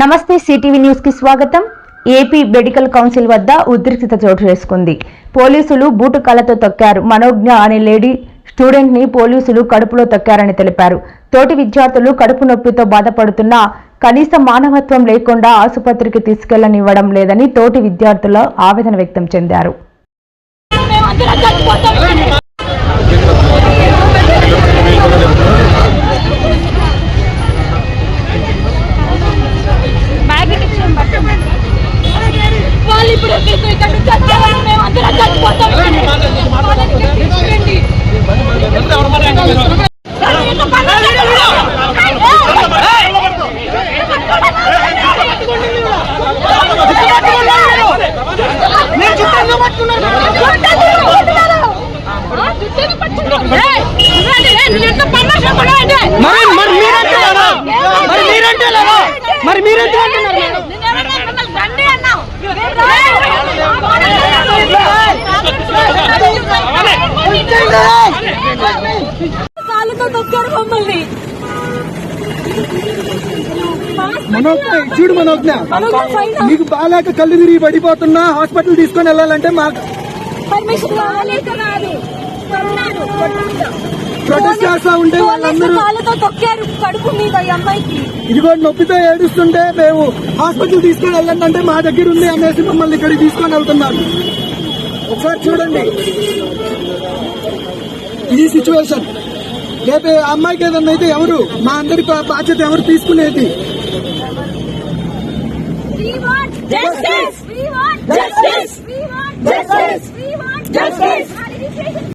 నమస్తే సిటీవీ న్యూస్కి స్వాగతం. ఏపీ మెడికల్ కౌన్సిల్ వద్ద ఉద్రిక్తత చోటు చేసుకుంది. పోలీసులు బూటు కళ్ళతో తొక్కారు. మనోజ్ఞ అనే లేడీ స్టూడెంట్ని పోలీసులు కడుపులో తొక్కారని తెలిపారు. తోటి విద్యార్థులు కడుపు నొప్పితో బాధపడుతున్నా కనీస మానవత్వం లేకుండా ఆసుపత్రికి తీసుకెళ్ళనివ్వడం లేదని తోటి విద్యార్థుల ఆవేదన వ్యక్తం చెందారు మేమందరం చచ్చిపోతాం వాళ్ళు ఇప్పుడు మీకు ఇక్కడ నుంచి వచ్చేవారు మేమందరం చచ్చిపోతాం మరి మీరంటే మరి మీరంటే లేదా? మరి మీరెందుకు మమ్మల్ని. మనోజ్ఞ చూడు మనోజ్ఞ. నీకు బాగాలేక కళ్ళు తిరిగి పడిపోతున్నా హాస్పిటల్ తీసుకొని వెళ్ళాలంటే మాకు పర్మిషన్. ప్రొటెస్ట్ చేస్తా ఉంటే వాళ్ళందరూ తొక్కారు కడుపు మీద ఈ అమ్మాయికి. ఇదిగో నొప్పితో ఏడుస్తుంటే మేము హాస్పిటల్ తీసుకొని వెళ్ళండి అంటే మా దగ్గర ఉంది అనేసి మమ్మల్ని ఇక్కడికి తీసుకొని వెళ్తున్నారు. ఒకసారి చూడండి. ఇది సిచ్యువేషన్ రేపు ఆ అమ్మాయికి ఏదన్నా అయితే ఎవరు మా అందరి బాధ్యత ఎవరు తీసుకునేది justice. We want justice. We want justice. We want justice.